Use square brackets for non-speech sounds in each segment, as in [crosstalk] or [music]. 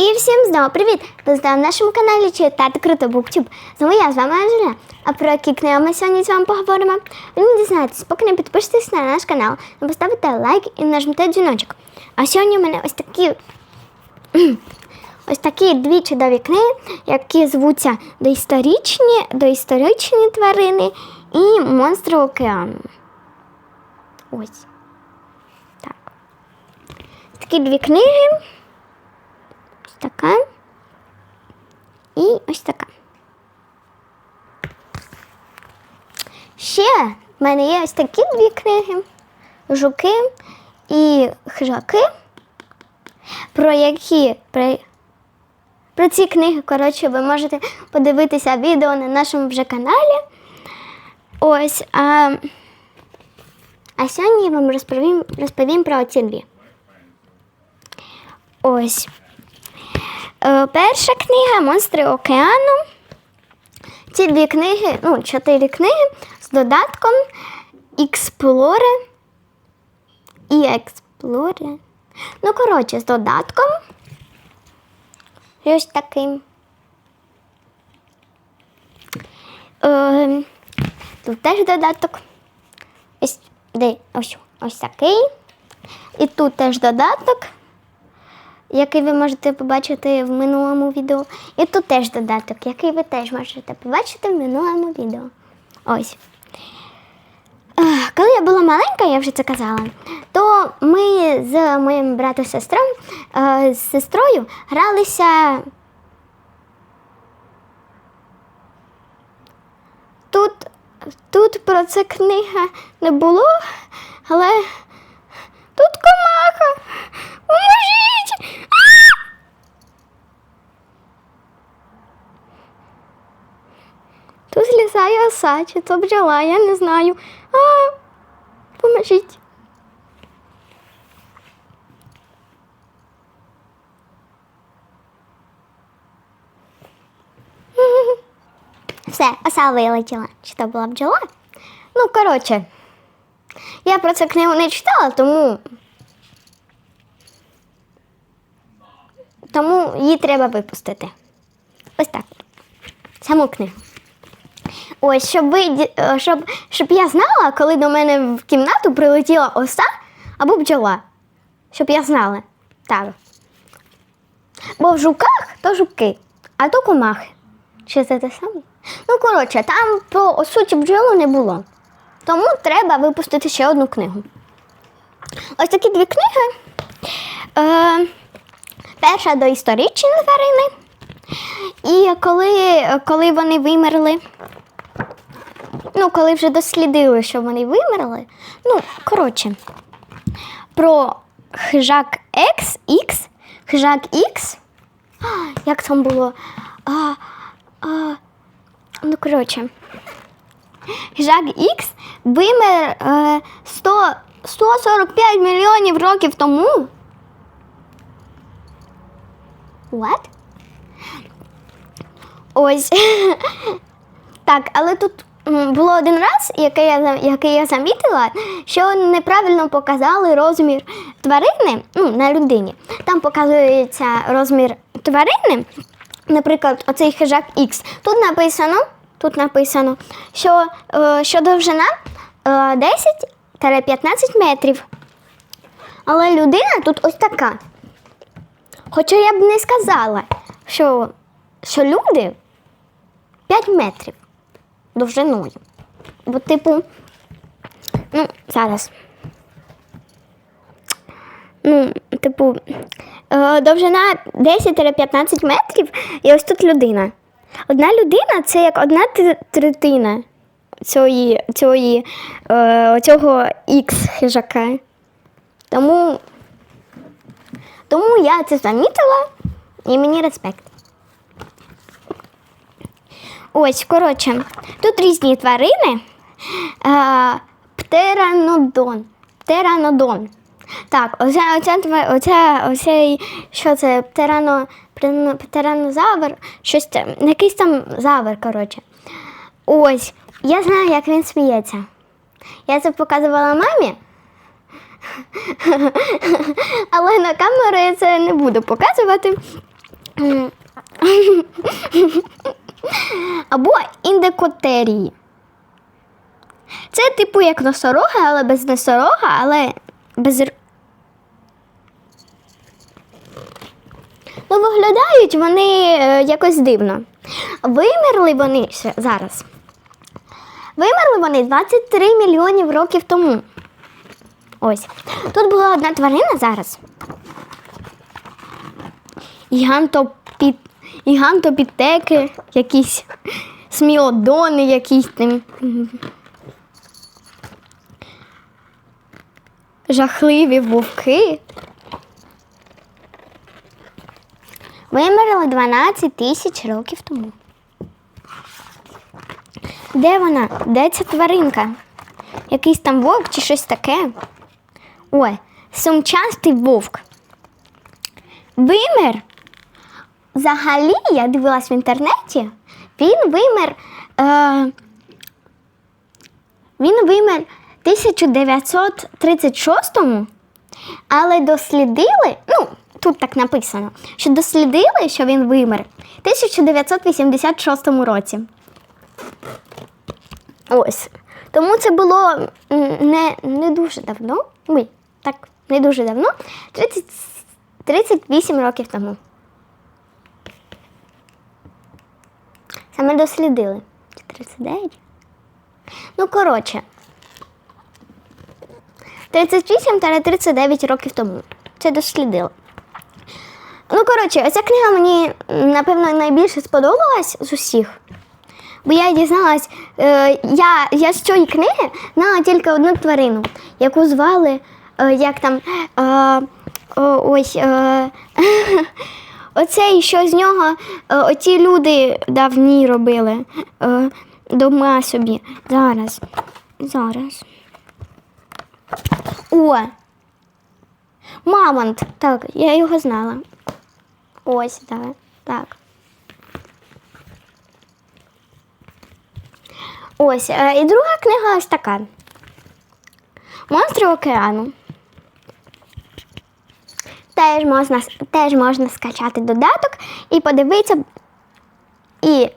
І всім знову привіт! Ви на нашому каналі Читати Круто Буктюб. Знову я з вами Анжеля. А про які книги ми сьогодні з вами поговоримо? Ви не дізнаєтесь, поки не підпишетесь на наш канал, не поставите лайк і нажмете дзвіночок. А сьогодні у мене ось такі [clears throat] ось такі дві чудові книги, які звуться доісторичні, доісторичні тварини і монстри океану. Ось. Так. Такі дві книги. Така. І ось така. Ще в мене є ось такі дві книги: жуки і хижаки, про які про, про ці книги, коротше, ви можете подивитися відео на нашому вже каналі. Ось. А, а сьогодні я вам розповім, розповім про ці дві. Ось. Е, перша книга Монстри океану. Ці дві книги, ну, чотири книги з додатком Explorer і Explorer. Ну, коротше, з додатком. Ось таким. Е, тут теж додаток. Ось, де, ось, ось такий. І тут теж додаток який ви можете побачити в минулому відео. І тут теж додаток, який ви теж можете побачити в минулому відео. Ось. Коли я була маленька, я вже це казала, то ми з моїм братом сестром, е, з сестрою гралися. Тут, тут про це книга не було, але тут комаха. Поможіть! Тут злізає оса, чи то бджола, я не знаю. А, поможіть. [laughs] Все, оса вилетіла. Чи то була бджола? Ну, коротше, я про це книгу не читала, тому тому її треба випустити. Ось так. Саму книгу. Ось, щоб ви е, щоб, щоб я знала, коли до мене в кімнату прилетіла оса або бджола. Щоб я знала. Так. Бо в жуках то жуки, а то комахи. Чи це те саме? Ну, коротше, там про осу чи бджолу не було. Тому треба випустити ще одну книгу. Ось такі дві книги. Е, Перша доісторичні тварини. І коли, коли вони вимерли, ну, коли вже дослідили, що вони вимерли, ну, коротше, про хижак X, X, хижак X, як там було? А, а, ну, коротше, хижак X вимер е, 100, 145 мільйонів років тому. What? Ось. [laughs] так, але тут було один раз, який я, який я замітила, що неправильно показали розмір тварини ну, на людині. Там показується розмір тварини, наприклад, оцей хижак X. Тут написано, тут написано, що, е, що довжина е, 10-15 метрів. Але людина тут ось така. Хоча я б не сказала, що, що люди 5 метрів довжиною. Бо, типу, ну, зараз. Ну, типу, е, довжина 10-15 метрів, і ось тут людина. Одна людина це як одна третина цієї, цієї, е, цього ікс хижака. Тому тому я це замітила і мені респект. Ось, коротше, тут різні тварини. Е, птеранодон. Птеранодон. Так, оце, оце, тва- оце, що це, птерано- птеранозавр, щось там, якийсь там завр, коротше. Ось, я знаю, як він сміється. Я це показувала мамі. [laughs] Але на камеру я це не буду показувати. [laughs] Або індекотерії. Це типу як носорога, але без носорога, але без. Ну, виглядають вони е, якось дивно. Вимерли вони зараз. Вимерли вони 23 мільйонів років тому. Ось. Тут була одна тварина зараз. Гігантопі... Гігантопітеки, якісь сміодони, якісь там. Жахливі вовки. Вимерли 12 тисяч років тому. Де вона? Де ця тваринка? Якийсь там вовк чи щось таке? Ой, сумчастий вовк. Вимер. Взагалі, я дивилась в інтернеті, він вимер. Е, він вимер 1936-му, але дослідили, ну, тут так написано, що дослідили, що він вимер в 1986 році. Ось. Тому це було не, не дуже давно. Ой, так, не дуже давно. 30, 38 років тому. Саме дослідили. 39? Ну, коротше. 38-39 років тому. Це дослідили. Ну, коротше, оця книга мені, напевно, найбільше сподобалась з усіх. Бо я дізналась, е, я, я з цієї книги знала тільки одну тварину, яку звали, як там, е, ось, е, [laughs] оцей, що з нього е, оті люди давні робили е, дома собі. Зараз. Зараз. О! Мамонт. Так, я його знала. Ось, так. Так. Ось. е, І друга книга ось така. Монстри океану. Теж можна, теж можна скачати додаток і подивитися і,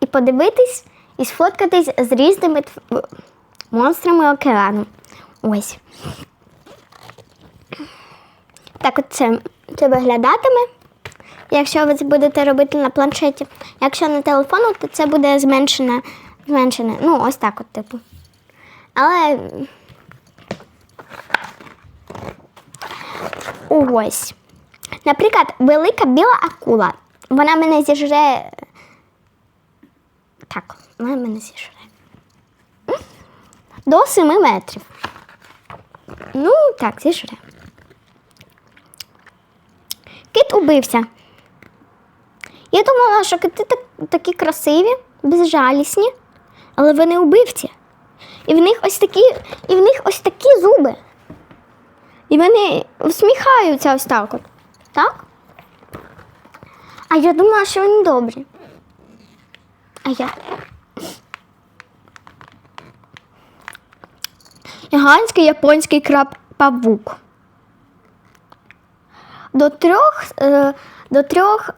і подивитись, і сфоткатись з різними монстрами океану. Ось. Так от це, це виглядатиме. Якщо ви це будете робити на планшеті. Якщо на телефону, то це буде зменшене. зменшене. Ну, ось так от, типу. Але. Ось. Наприклад, велика біла акула. Вона мене зіжре. Так, вона мене зіжре. До 7 метрів. Ну, так, зіжре. Кит убився. Я думала, що кити так, такі красиві, безжалісні, але вони убивці. І в них ось такі, і в них ось такі зуби. І вони всміхаються ось так от. Так? А я думала, що вони добрі. А я. Гігантський японський краб павук. До трьох, е, до трьох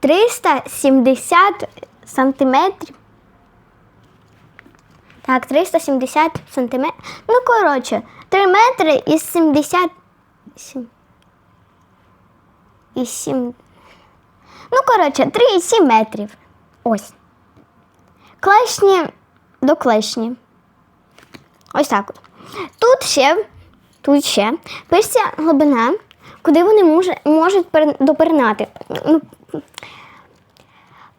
370 сантиметрів. Так, 370 сантиметрів. Ну, коротше, 3 метри і 70. сім- І 7. Ну, коротше, 3,7 метрів. Ось. Клешні до клешні. Ось так от. Тут ще, тут ще пишеться глибина, куди вони може, можуть пер- допирнати. Ну,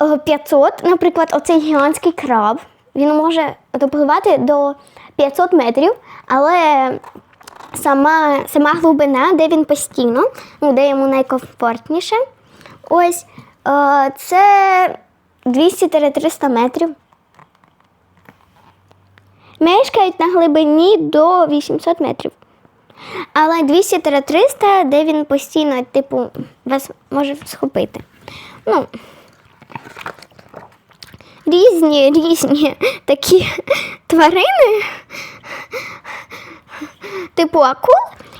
е, 500, наприклад, оцей гігантський краб, він може допливати до 500 метрів, але сама, сама глибина, де він постійно, ну, де йому найкомфортніше, ось е, це 200-300 метрів. Мешкають на глибині до 800 метрів. Але 200-300, де він постійно, типу, вас може схопити. Ну, різні, різні такі тварини, типу акул,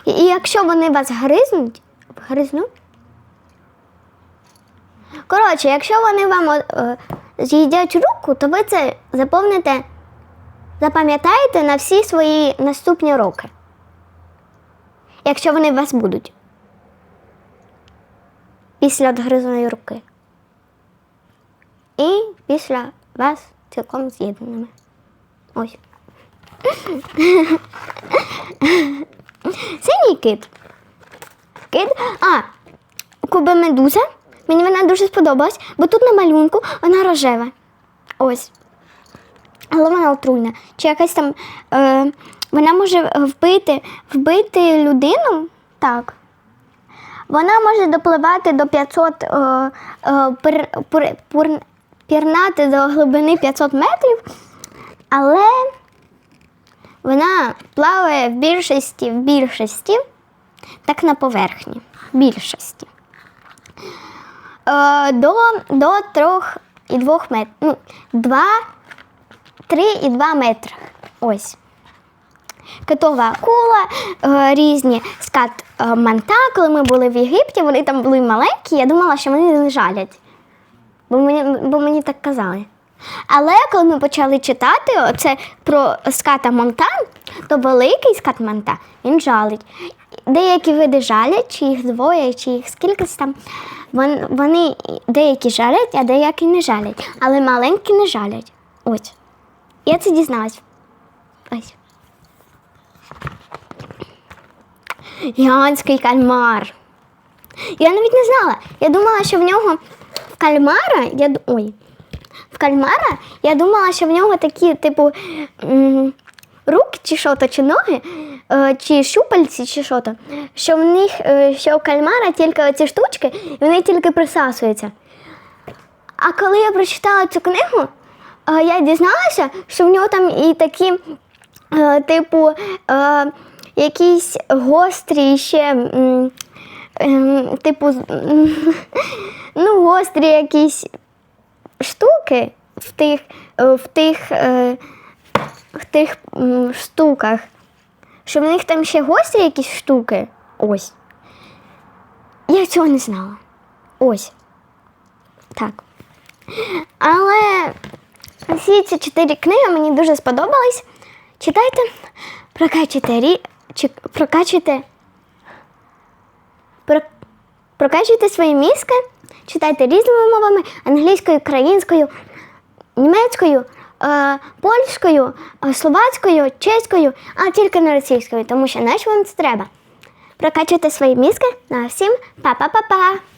і якщо вони вас гризнуть, гризнуть, Коротше, якщо вони вам е, з'їдять руку, то ви це заповните, запам'ятаєте на всі свої наступні роки. Якщо вони вас будуть. Після відгризаної руки. І після вас цілком з'єднаними. Ось. Синій кит. Кит. А, кубомедуза. Мені вона дуже сподобалась, бо тут на малюнку вона рожева. Ось. Але вона отруйна. Чи якась там. Е, вона може вбити, вбити людину? Так. Вона може допливати до 500, е, е, пир, пир, пир- пірнати до глибини 500 метрів, але вона плаває в більшості, в більшості, так на поверхні. Більшості. Е, до, до 3,2 метрів. Ну, 2, 3,2 метри. Ось. Китова акула, е, різні скат е, манта. Коли ми були в Єгипті, вони там були маленькі, я думала, що вони не жалять. Бо мені, бо мені так казали. Але коли ми почали читати оце про ската монтан, то великий скат монта він жалить. Деякі види жалять, чи їх двоє, чи їх скількись там. Вон- Вони деякі жалять, а деякі не жалять. Але маленькі не жалять. Ось. Я це дізналась. Ось. Гігантський кальмар. Я навіть не знала. Я думала, що в нього кальмара. Я, ой, в кальмара я думала, що в нього такі, типу, руки чи що то, чи ноги, е, чи щупальці, чи що то, що в них, е, що у кальмара тільки оці штучки, і вони тільки присасуються. А коли я прочитала цю книгу, е, я дізналася, що в нього там і такі, типу, якісь гострі ще. Ем, Типу, [laughs] ну, гострі якісь штуки в тих, е, в тих, е, в тих штуках. Що в них там ще гострі якісь штуки. Ось. Я цього не знала. Ось. Так. Але всі ці чотири книги мені дуже сподобались. Читайте, прокачуйте прокачуйте. Про... Прокачуйте свої мізки, читайте різними мовами англійською, українською, німецькою, е, польською, е, словацькою, чеською, а тільки не російською, тому що знаєш, вам це треба. Прокачуйте свої мізки. На всім па-па-па-па!